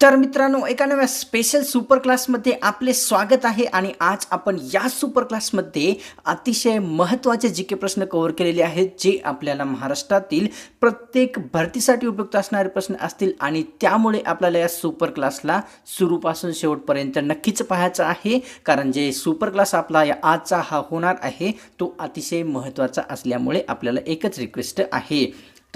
तर मित्रांनो एका नव्या स्पेशल सुपर क्लासमध्ये आपले स्वागत आहे आणि आज आपण या सुपर क्लासमध्ये अतिशय महत्त्वाचे जी के प्रश्न कव्हर केलेले आहेत जे आपल्याला महाराष्ट्रातील प्रत्येक भरतीसाठी उपयुक्त असणारे प्रश्न असतील आणि त्यामुळे आपल्याला या सुपर क्लासला सुरूपासून शेवटपर्यंत नक्कीच पाहायचं आहे. कारण जे सुपर क्लास आपला या आजचा हा होणार आहे तो अतिशय महत्त्वाचा असल्यामुळे आपल्याला एकच रिक्वेस्ट आहे.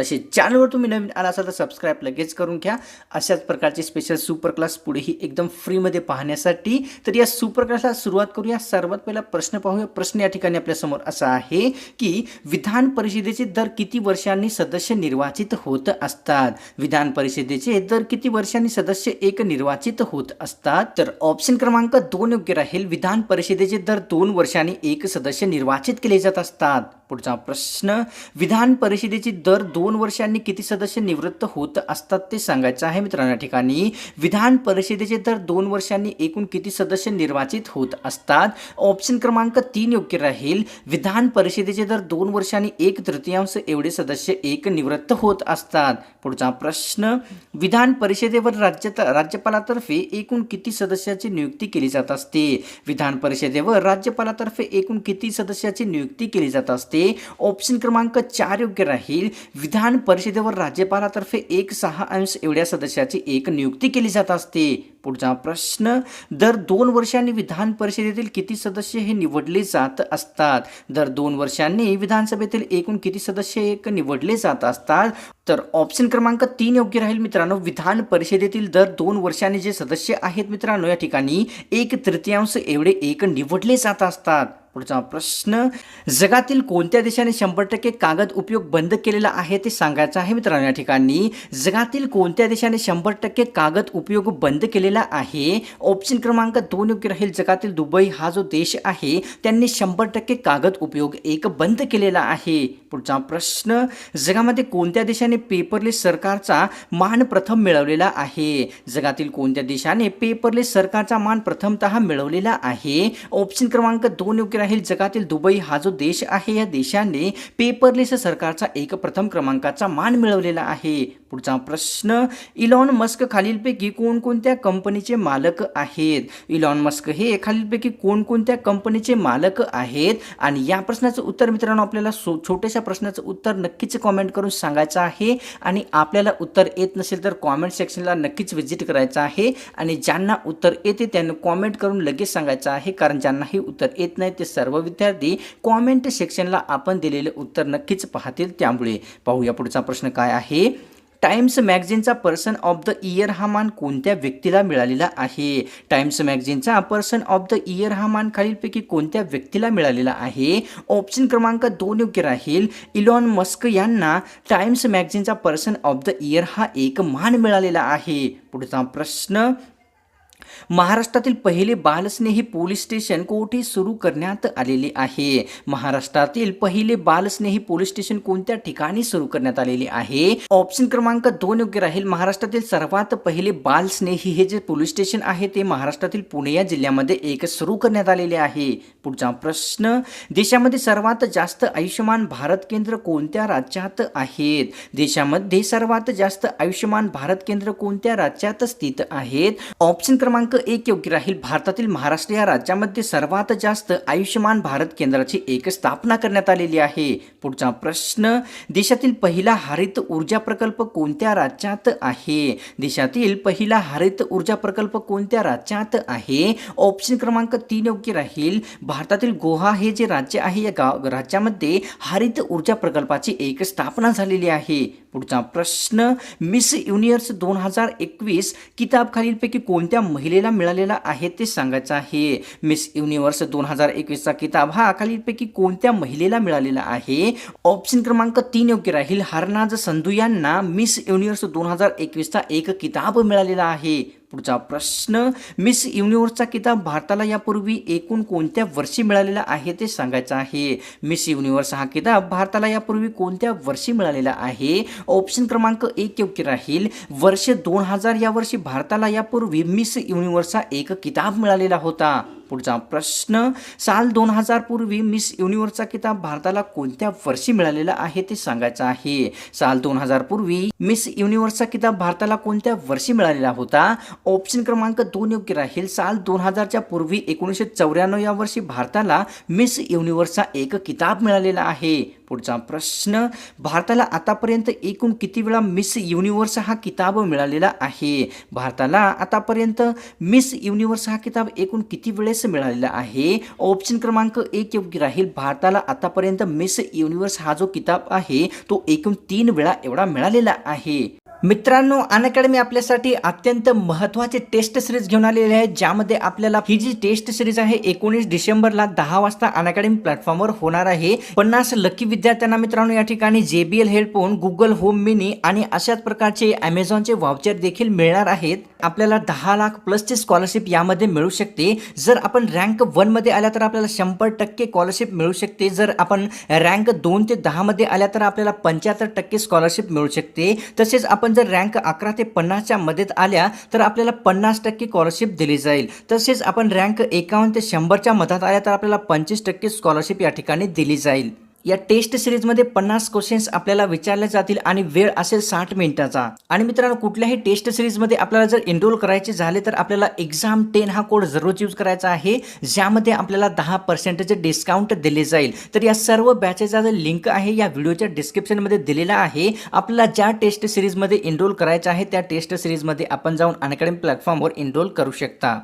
तसेच चॅनलवर तुम्ही नवीन आला असाल तर सबस्क्राईब लगेच करून घ्या. अशाच प्रकारचे स्पेशल सुपर क्लास पुढेही एकदम फ्रीमध्ये पाहण्यासाठी. तर या सुपर क्लासला सुरुवात करूया. सर्वात पहिला प्रश्न पाहूया. प्रश्न या ठिकाणी आपल्यासमोर असा आहे की विधान परिषदेचे दर किती वर्षांनी सदस्य निर्वाचित होत असतात? विधान परिषदेचे दर किती वर्षांनी सदस्य एक निर्वाचित होत असतात? तर ऑप्शन क्रमांक दोन योग्य राहील. विधान परिषदेचे दर दोन वर्षांनी एक सदस्य निर्वाचित केले जात असतात. पुढचा प्रश्न विधान परिषदेची दर दोन वर्षांनी किती सदस्य निवृत्त होत असतात ते सांगायचं आहे मित्रांनो या ठिकाणी. विधान परिषदेचे दर दोन वर्षांनी एकूण किती सदस्य निर्वाचित होत असतात? ऑप्शन क्रमांक तीन योग्य राहील. विधान परिषदेचे दर दोन वर्षांनी एक तृतीयांश एवढे सदस्य एक निवृत्त होत असतात. पुढचा प्रश्न विधान परिषदेवर राज्य राज्यपालातर्फे एकूण किती सदस्याची नियुक्ती केली जात असते? विधान परिषदेवर राज्यपालातर्फे एकूण किती सदस्याची नियुक्ती केली जात असते? ऑप्शन क्रमांक चार योग्य राहील. विधान परिषदेवर राज्यपालातर्फे एक सहा अंश एवढ्या सदस्याची एक नियुक्ती केली जात असते. पुढचा प्रश्न दर दोन वर्षांनी विधान परिषदेतील किती सदस्य हे निवडले जात असतात? दर दोन वर्षांनी विधानसभेतील एकूण किती सदस्य एक निवडले जात असतात? तर ऑप्शन क्रमांक तीन योग्य राहील मित्रांनो. विधान परिषदेतील दर दोन वर्षांनी जे सदस्य आहेत मित्रांनो या ठिकाणी एक तृतीयांश एवढे एक निवडले जात असतात. पुढचा प्रश्न जगातील कोणत्या देशाने शंभर टक्के कागद उपयोग बंद केलेला आहे ते सांगायचं आहे मित्रांनो या ठिकाणी. जगातील कोणत्या देशाने शंभर टक्के कागद उपयोग बंद केलेला आहे? ऑप्शन क्रमांक दोन योग्य राहील. जगातील दुबई हा जो देश आहे त्यांनी शंभर टक्के कागद उपयोग एक बंद केलेला आहे. पुढचा प्रश्न जगामध्ये कोणत्या देशाने पेपरलेस सरकारचा मान प्रथम मिळवलेला आहे? जगातील कोणत्या देशाने पेपरलेस सरकारचा मान प्रथमतः मिळवलेला आहे? ऑप्शन क्रमांक दोन योग्य राहील जगातील दुबई हा जो देश आहे या देशाने पेपरलेस सरकारचा एक प्रथम क्रमांकाचा मान मिळवलेला आहे. पुढचा प्रश्न इलॉन मस्क खालीलपैकी कोणकोणत्या कंपनीचे मालक आहेत? इलॉन मस्क हे खालीलपैकी कोणकोणत्या कंपनीचे मालक आहेत? आणि या प्रश्नाचं उत्तर मित्रांनो आपल्याला सो छोट्याशा प्रश्नाचं उत्तर नक्कीच कॉमेंट करून सांगायचं आहे. आणि आपल्याला उत्तर येत नसेल तर कॉमेंट सेक्शनला नक्कीच व्हिजिट करायचं आहे. आणि ज्यांना उत्तर येते त्यांनी कॉमेंट करून लगेच सांगायचं आहे. कारण ज्यांनाही उत्तर येत नाही ते सर्व विद्यार्थी कॉमेंट सेक्शनला आपण दिलेले उत्तर नक्कीच पाहतील त्यामुळे. पाहूया पुढचा प्रश्न काय आहे. टाइम्स मॅगझिनचा पर्सन ऑफ द इयर हा मान कोणत्या व्यक्तीला मिळालेला आहे? टाइम्स मॅगझिनचा पर्सन ऑफ द इयर हा मान खालीलपैकी कोणत्या व्यक्तीला मिळालेला आहे? ऑप्शन क्रमांक दोन योग्य राहील. इलॉन मस्क यांना टाइम्स मॅगझिनचा पर्सन ऑफ द इयर हा एक मान मिळालेला आहे. पुढचा प्रश्न महाराष्ट्रातील पहिले बालस्नेही पोलीस स्टेशन कोठे सुरू करण्यात आलेले आहे? महाराष्ट्रातील पहिले बालस्नेही पोलीस स्टेशन कोणत्या ठिकाणी सुरू करण्यात आलेले आहे? ऑप्शन क्रमांक दोन योग्य राहील. महाराष्ट्रातील सर्वात पहिले बालस्नेही हे जे पोलीस स्टेशन आहे ते महाराष्ट्रातील पुणे या जिल्ह्यामध्ये एक सुरू करण्यात आलेले आहे. पुढचा प्रश्न देशामध्ये सर्वात जास्त आयुष्यमान भारत केंद्र कोणत्या राज्यात आहेत? देशामध्ये सर्वात जास्त आयुष्यमान भारत केंद्र कोणत्या राज्यात स्थित आहेत? ऑप्शन क्रमांक एक योग्य राहील. भारतातील महाराष्ट्र या राज्यामध्ये सर्वात जास्त आयुष्यमान भारत केंद्राची एक स्थापना करण्यात आलेली आहे. पुढचा प्रश्न देशातील पहिला हरित ऊर्जा प्रकल्प कोणत्या राज्यात आहे? देशातील पहिला हरित ऊर्जा प्रकल्प कोणत्या राज्यात आहे? ऑप्शन क्रमांक तीन योग्य राहील. भारतातील गोवा हे जे राज्य आहे या गाव राज्यामध्ये हरित ऊर्जा प्रकल्पाची एक स्थापना झालेली आहे. पुढचा प्रश्न मिस युनिवर्स दोन हजार एकवीस किताब खालीलपैकी कोणत्या महिलेला मिळालेला आहे ते सांगायचं आहे. मिस युनिवर्स दोन हजार एकवीसचा किताब हा अकालीपैकी कोणत्या महिलेला मिळालेला आहे? ऑप्शन क्रमांक तीन योग्य राहील. हरनाज संधू यांना मिस युनिवर्स दोन हजार एकवीसचा एक किताब मिळालेला आहे. पुढचा प्रश्न मिस युनिव्हर्सचा किताब भारताला यापूर्वी एकूण कोणत्या वर्षी मिळालेला आहे ते सांगायचं आहे. मिस युनिव्हर्स हा किताब भारताला यापूर्वी कोणत्या वर्षी मिळालेला आहे? ऑप्शन क्रमांक एक योग्य राहील. वर्ष दोन हजार या वर्षी भारताला यापूर्वी मिस युनिव्हर्सचा एक किताब मिळालेला होता. पुढचा प्रश्न साल दोन हजार पूर्वी मिस युनिव्हर्सचा किताब भारताला कोणत्या वर्षी मिळालेला आहे ते सांगायचं आहे. साल दोन हजार पूर्वी मिस युनिव्हर्सचा किताब भारताला कोणत्या वर्षी मिळालेला होता? ऑप्शन क्रमांक दोन योग्य राहील. साल दोन हजारच्या पूर्वी एकोणीसशे चौऱ्याण्णव या वर्षी भारताला मिस युनिव्हर्सचा एक किताब मिळालेला आहे. पुढचा प्रश्न भारताला आतापर्यंत एकूण किती वेळा मिस युनिव्हर्स हा किताब मिळालेला आहे? भारताला आतापर्यंत मिस युनिव्हर्स हा किताब एकूण किती वेळेस मिळालेला आहे? ऑप्शन क्रमांक एक योग्य राहील. भारताला आतापर्यंत मिस युनिव्हर्स हा जो किताब आहे तो एकूण तीन वेळा एवढा मिळालेला आहे. मित्रांनो अन अकॅडमी आपल्यासाठी अत्यंत महत्त्वाचे टेस्ट सिरीज घेऊन आलेले आहे ज्यामध्ये आपल्याला ही जी टेस्ट सिरीज आहे एकोणीस डिसेंबरला दहा वाजता अन अकॅडमी प्लॅटफॉर्मवर होणार आहे. पन्नास लकी विद्यार्थ्यांना मित्रांनो या ठिकाणी J B L headphone Google home mini आणि अशाच प्रकारचे अमेझॉनचे वाउचर देखील मिळणार आहेत. आपल्याला दहा लाख प्लसची स्कॉलरशिप यामध्ये मिळू शकते. जर आपण रँक वनमध्ये आल्या तर आपल्याला शंभर टक्के स्कॉलरशिप मिळू शकते. जर आपण रँक दोन ते दहामध्ये आल्या तर आपल्याला पंच्याहत्तर टक्के स्कॉलरशिप मिळू शकते. तसेच आपण आपण जर रँक अकरा ते पन्नासच्या मध्येत आल्या तर आपल्याला पन्नास टक्के स्कॉलरशिप दिली जाईल. तसेच आपण रँक एकावन्न ते शंभरच्या मधात आल्या तर आपल्याला पंचवीस टक्के स्कॉलरशिप या ठिकाणी दिली जाईल. या टेस्ट सिरीजमध्ये पन्नास क्वेश्चन्स आपल्याला विचारले जातील आणि वेळ असेल साठ मिनिटाचा. आणि मित्रांनो कुठल्याही टेस्ट सिरीजमध्ये आपल्याला जर एनरोल करायचे झाले तर आपल्याला एक्झाम टेन हा कोड जरूर यूज करायचा आहे ज्यामध्ये आपल्याला दहा पर्सेंटेज डिस्काउंट दिले जाईल. तर या सर्व बॅचेचा जो लिंक आहे या व्हिडिओच्या डिस्क्रिप्शनमध्ये दिलेला आहे. आपल्याला ज्या टेस्ट सिरीजमध्ये एनरोल करायचं आहे त्या टेस्ट सिरीजमध्ये आपण जाऊन अनअकॅडमी प्लॅटफॉर्मवर एनरोल करू शकता.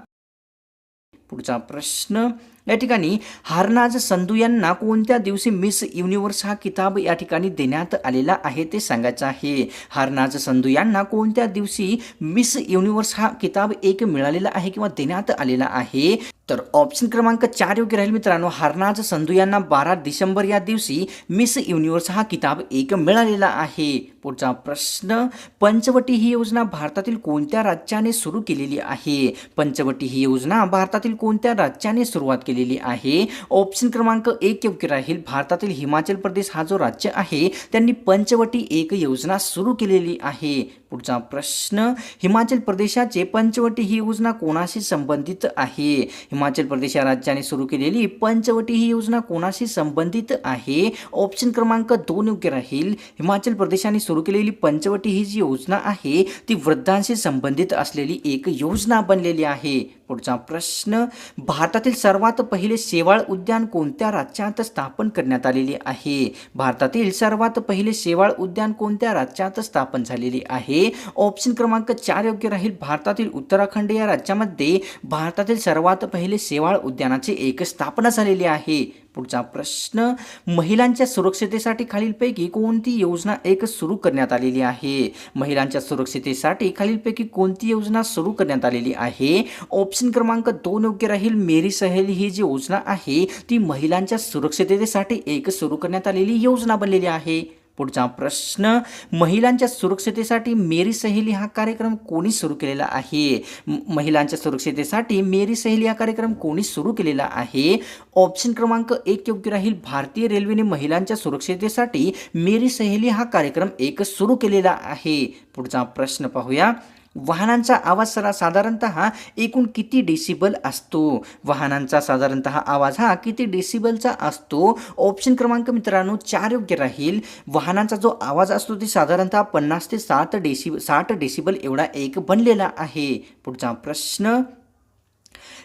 पुढचा प्रश्न या ठिकाणी हारनाज संधू यांना कोणत्या दिवशी मिस युनिव्हर्स हा किताब या ठिकाणी देण्यात आलेला आहे ते सांगायचं आहे. हारनाज संधू यांना कोणत्या दिवशी मिस युनिव्हर्स हा किताब एक मिळालेला आहे किंवा देण्यात आलेला आहे? तर ऑप्शन क्रमांक चार योग्य राहील मित्रांनो. हरनाज संधू यांना बारा डिसेंबर या दिवशी मिस युनिव्हर्स हा किताब एक मिळालेला आहे. पुढचा प्रश्न पंचवटी ही योजना भारतातील कोणत्या राज्याने सुरू केलेली आहे? पंचवटी ही योजना भारतातील कोणत्या राज्याने सुरुवात केली? दिलेली आहे. ऑप्शन क्रमांक एक योग्य राहील. भारतातील हिमाचल प्रदेश हा जो राज्य आहे त्यांनी पंचवटी एक योजना सुरू केलेली आहे. पुढचा प्रश्न हिमाचल प्रदेशाचे पंचवटी ही योजना कोणाशी संबंधित आहे? हिमाचल प्रदेश या राज्याने सुरू केलेली पंचवटी ही योजना कोणाशी संबंधित आहे? ऑप्शन क्रमांक दोन योग्य राहील. हिमाचल प्रदेशाने सुरू केलेली पंचवटी ही जी योजना आहे ती वृद्धांशी संबंधित असलेली एक योजना बनलेली आहे. पुढचा प्रश्न भारतातील सर्वात पहिले शेवाळ उद्यान कोणत्या राज्यात स्थापन करण्यात आलेले आहे? भारतातील सर्वात पहिले शेवाळ उद्यान कोणत्या राज्यात स्थापन झालेले आहे? ऑप्शन क्रमांक चार योग्य राहील भारतातील उत्तराखंड या राज्यामध्ये भारतातील सर्वात पहिले शेवाळ उद्यानाची एक स्थापना झालेली आहे. पुढचा प्रश्न महिलांच्या सुरक्षितेसाठी खालीलपैकी कोणती योजना एक सुरू करण्यात आलेली आहे? महिलांच्या सुरक्षितेसाठी खालीलपैकी कोणती योजना सुरू करण्यात आलेली आहे? ऑप्शन क्रमांक दोन योग्य राहील मेरी सहेली ही जी योजना आहे ती महिलांच्या सुरक्षिततेसाठी एक सुरू करण्यात आलेली योजना बनलेली आहे. पुढचा प्रश्न महिलांच्या सुरक्षतेसाठी मेरी सहेली हा कार्यक्रम कोणी सुरू केलेला आहे? महिलांच्या सुरक्षतेसाठी मेरी सहेली हा कार्यक्रम कोणी सुरू केलेला आहे? ऑप्शन क्रमांक एक योग्य राहील. भारतीय रेल्वेने महिलांच्या सुरक्षतेसाठी मेरी सहेली हा कार्यक्रम एक सुरू केलेला आहे. पुढचा प्रश्न पाहूया. वाहनांचा आवाज सरा साधारणतः एकूण किती डेसिबल असतो? वाहनांचा साधारणतः आवाज हा किती डेसिबलचा असतो? ऑप्शन क्रमांक मित्रांनो चार योग्य राहील. वाहनांचा जो आवाज असतो ती साधारणतः पन्नास ते सात डेसि साठ डेसिबल एवढा एक बनलेला आहे. पुढचा प्रश्न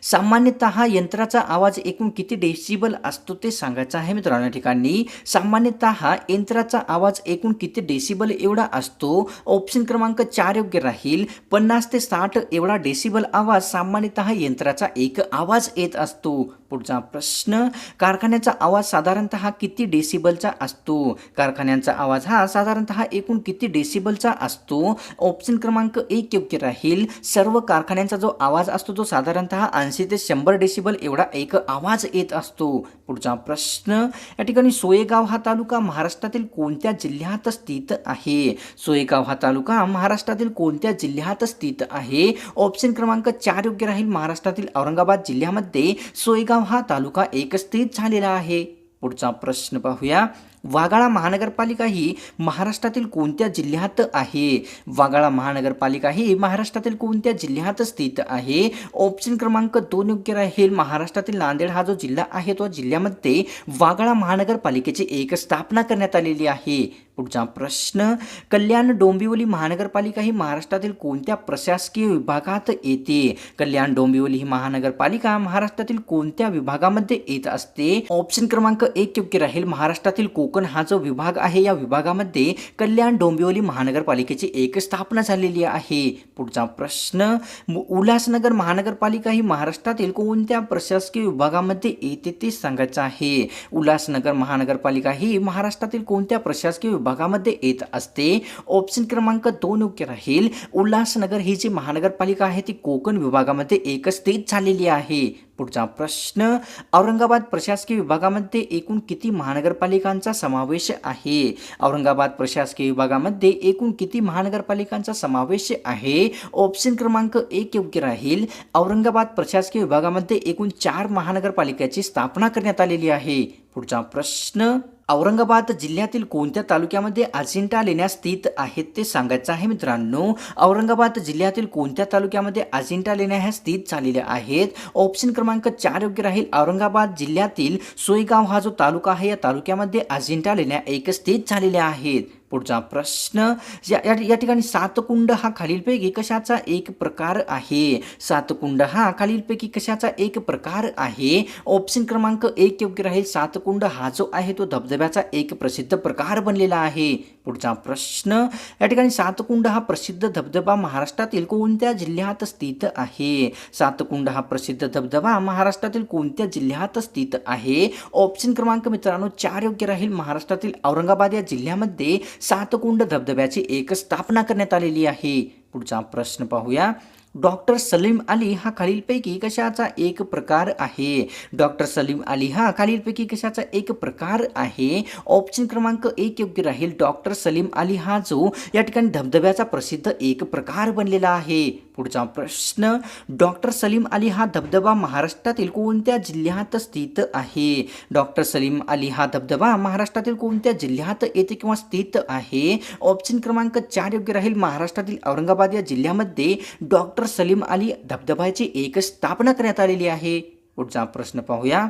सामान्यतः यंत्राचा आवाज एकूण किती डेसिबल असतो ते सांगायचं आहे मित्रांनो या ठिकाणी. सामान्यतः यंत्राचा आवाज एकूण किती डेसिबल एवढा असतो? ऑप्शन क्रमांक चार योग्य राहील. पन्नास ते साठ एवढा डेसिबल आवाज सामान्यतः यंत्राचा एक आवाज येत असतो. पुढचा प्रश्न कारखान्याचा आवाज साधारणतः किती डेसिबलचा असतो? कारखान्यांचा आवाज हा साधारणतः एकूण किती डेसिबलचा असतो? ऑप्शन क्रमांक एक योग्य राहील. सर्व कारखान्यांचा जो आवाज असतो तो साधारणतः ऐंशी ते शंभर डेसिबल एवढा एक आवाज येत असतो. पुढचा प्रश्न या ठिकाणी सोयगाव हा तालुका महाराष्ट्रातील कोणत्या जिल्ह्यात स्थित आहे? सोयगाव हा तालुका महाराष्ट्रातील कोणत्या जिल्ह्यात स्थित आहे? ऑप्शन क्रमांक चार योग्य राहील. महाराष्ट्रातील औरंगाबाद जिल्ह्यामध्ये सोयगाव हा तालुका एक स्थित झालेला आहे. पुढचा प्रश्न पाहूया. वागाळा महानगरपालिका ही महाराष्ट्रातील कोणत्या जिल्ह्यात आहे? वागाळा महानगरपालिका ही महाराष्ट्रातील कोणत्या जिल्ह्यात स्थित आहे? ऑप्शन क्रमांक दोन योग्य राहील. महाराष्ट्रातील नांदेड हा जो जिल्हा आहे तो जिल्ह्यामध्ये वाघाळा महानगरपालिकेची एक स्थापना करण्यात आलेली आहे. पुढचा प्रश्न कल्याण डोंबिवली महानगरपालिका ही महाराष्ट्रातील कोणत्या प्रशासकीय विभागात येते? कल्याण डोंबिवली ही महानगरपालिका महाराष्ट्रातील कोणत्या विभागामध्ये येत असते? ऑप्शन क्रमांक एक योग्य राहील. महाराष्ट्रातील कोकण कोकण हा जो विभाग आहे या विभागामध्ये कल्याण डोंबिवली महानगरपालिकेची एक स्थापना झालेली आहे. पुढचा प्रश्न मु- उल्हासनगर महानगरपालिका ही महाराष्ट्रातील कोणत्या प्रशासकीय विभागामध्ये येते ते सांगायचं आहे. उल्हासनगर महानगरपालिका ही महाराष्ट्रातील कोणत्या प्रशासकीय विभागामध्ये येत असते? ऑप्शन क्रमांक दोन योग्य राहील. उल्हासनगर ही जी महानगरपालिका आहे ती कोकण विभागामध्ये एकच स्थित झालेली आहे. पुढचा प्रश्न औरंगाबाद प्रशासकीय विभागामध्ये एकूण किती महानगरपालिकांचा समावेश आहे? औरंगाबाद प्रशासकीय विभागामध्ये एकूण किती महानगरपालिकांचा समावेश आहे? ऑप्शन क्रमांक एक योग्य राहील. औरंगाबाद प्रशासकीय विभागामध्ये एकूण चार महानगरपालिकेची स्थापना करण्यात आलेली आहे. पुढचा प्रश्न औरंगाबाद जिल्ह्यातील कोणत्या तालुक्यामध्ये अजिंठा लेण्या स्थित आहेत ते सांगायचं आहे मित्रांनो. औरंगाबाद जिल्ह्यातील कोणत्या तालुक्यामध्ये अजिंठा लेण्या ह्या स्थित झालेल्या आहेत? ऑप्शन क्रमांक चार योग्य राहील. औरंगाबाद जिल्ह्यातील सोयगाव हा जो तालुका आहे या तालुक्यामध्ये अजिंठा लेण्या एक स्थित झालेल्या आहेत. पुढचा प्रश्न या या- या ठिकाणी सातकुंड हा खालीलपैकी कशाचा एक प्रकार आहे? सातकुंड हा खालीलपैकी कशाचा एक प्रकार आहे? ऑप्शन क्रमांक एक योग्य राहील. सातकुंड हा जो आहे तो धबधब्याचा एक प्रसिद्ध प्रकार बनलेला आहे. पुढचा प्रश्न या ठिकाणी सातकुंड हा प्रसिद्ध धबधबा महाराष्ट्रातील कोणत्या जिल्ह्यात स्थित आहे? सातकुंड हा प्रसिद्ध धबधबा महाराष्ट्रातील कोणत्या जिल्ह्यात स्थित आहे? ऑप्शन क्रमांक मित्रांनो चार योग्य राहील. महाराष्ट्रातील औरंगाबाद या जिल्ह्यामध्ये सातकुंड धबधब्याची एक स्थापना करण्यात आलेली आहे. पुढचा प्रश्न पाहूया. डॉक्टर सलीम अली हा खालीलपैकी कशाचा एक प्रकार आहे? डॉक्टर सलीम अली हा खालीलपैकी कशाचा एक प्रकार आहे? ऑप्शन क्रमांक एक योग्य राहील. डॉक्टर सलीम अली हा जो या ठिकाणी धबधब्याचा प्रसिद्ध एक प्रकार बनलेला आहे. पुढचा प्रश्न डॉक्टर सलीम अली हा धबधबा महाराष्ट्रातील कोणत्या जिल्ह्यात स्थित आहे? डॉक्टर सलीम अली हा धबधबा महाराष्ट्रातील कोणत्या जिल्ह्यात येते किंवा स्थित आहे? ऑप्शन क्रमांक चार योग्य राहील. महाराष्ट्रातील औरंगाबाद या जिल्ह्यामध्ये डॉक्टर सलीम अली धबधब्याची एक स्थापना करण्यात आलेली आहे. पुढचा प्रश्न पाहूया.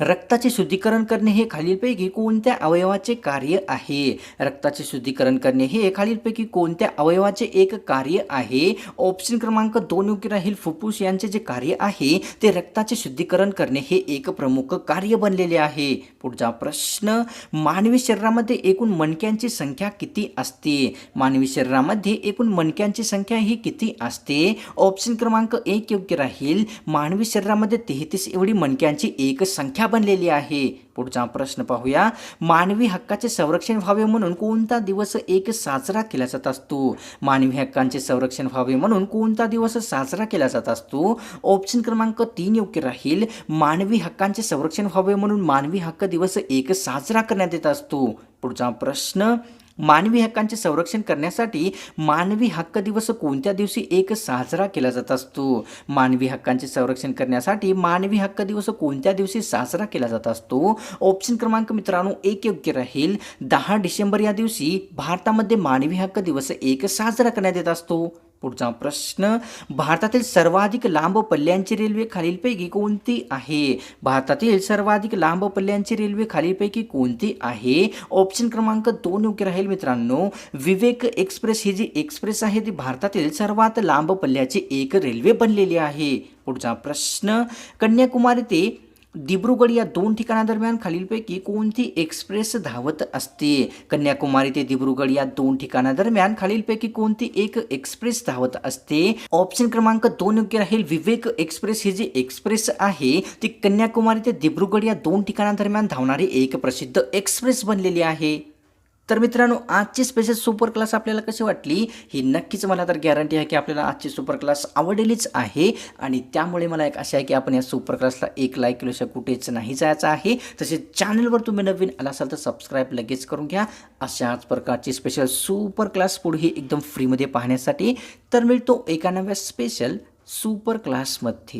रक्ताचे शुद्धीकरण करणे हे खालीलपैकी कोणत्या अवयवाचे कार्य आहे? रक्ताचे शुद्धीकरण करणे हे खालीलपैकी कोणत्या अवयवाचे एक कार्य आहे? ऑप्शन क्रमांक दोन योग्य राहील. फुफ्फुस यांचे जे कार्य आहे ते रक्ताचे शुद्धीकरण करणे हे एक प्रमुख कार्य बनलेले आहे. पुढचा प्रश्न मानवी शरीरामध्ये एकूण मणक्यांची संख्या किती असते? मानवी शरीरामध्ये एकूण मणक्यांची संख्या ही किती असते? ऑप्शन क्रमांक एक योग्य राहील. मानवी शरीरामध्ये तेहतीस एवढी मणक्यांची एक संख्या बनलेली आहे. पुढचा प्रश्न पाहूया. मानवी हक्काचे संरक्षण व्हावे म्हणून कोणता दिवस एक साजरा केला जात असतो? मानवी हक्कांचे संरक्षण व्हावे म्हणून कोणता दिवस साजरा केला जात असतो? ऑप्शन क्रमांक तीन योग्य राहील. मानवी हक्कांचे संरक्षण व्हावे म्हणून मानवी हक्क दिवस एक साजरा करण्यात येत असतो. पुढचा प्रश्न मानवी हक्कांचे संरक्षण करण्यासाठी मानवी हक्क दिवस कोणत्या दिवशी एक साजरा केला जात असतो? मानवी हक्कांचे संरक्षण करण्यासाठी मानवी हक्क दिवस कोणत्या दिवशी साजरा केला जात असतो? ऑप्शन क्रमांक मित्रांनो एक योग्य राहील. दहा डिसेंबर या दिवशी भारतामध्ये मानवी हक्क दिवस एक साजरा करण्यात येत असतो. पुढचा प्रश्न भारतातील सर्वाधिक लांब पल्ल्यांची रेल्वे खालीलपैकी कोणती आहे? भारतातील सर्वाधिक लांब पल्ल्यांची रेल्वे खालीलपैकी कोणती आहे? ऑप्शन क्रमांक दोन योग्य राहील मित्रांनो. विवेक एक्सप्रेस ही जी एक्सप्रेस आहे ती भारतातील सर्वात लांब पल्ल्याची एक रेल्वे बनलेली आहे. पुढचा प्रश्न कन्याकुमारी ते दिब्रुगड या दोन ठिकाणादरम्यान खालीलपैकी कोणती एक्सप्रेस धावत असते? कन्याकुमारी ते दिब्रुगड या दोन ठिकाणादरम्यान खालीलपैकी कोणती एक एक्सप्रेस धावत असते? ऑप्शन क्रमांक दोन योग्य राहील. विवेक एक्सप्रेस ही जी एक्सप्रेस आहे ती कन्याकुमारी ते दिब्रुगड या दोन ठिकाणादरम्यान धावणारी एक प्रसिद्ध एक्सप्रेस बनलेली आहे. तर मित्रांनो आजची स्पेशल सुपर क्लास आपल्याला कशी वाटली? ही नक्कीच मला तर गॅरंटी आहे की आपल्याला आजची सुपर क्लास आवडलेलीच आहे. आणि त्यामुळे मला एक अशा आहे की आपण या सुपर क्लासला एक लाईक केल्याशिवाय कुठेच नाही जायचं आहे. तसेच चॅनलवर तुम्ही नवीन आला असाल तर सबस्क्राईब लगेच करून घ्या. अशाच प्रकारची स्पेशल सुपर क्लास पुढेही एकदम फ्रीमध्ये पाहण्यासाठी. तर मिळतो एका नव्या स्पेशल सुपर क्लासमध्ये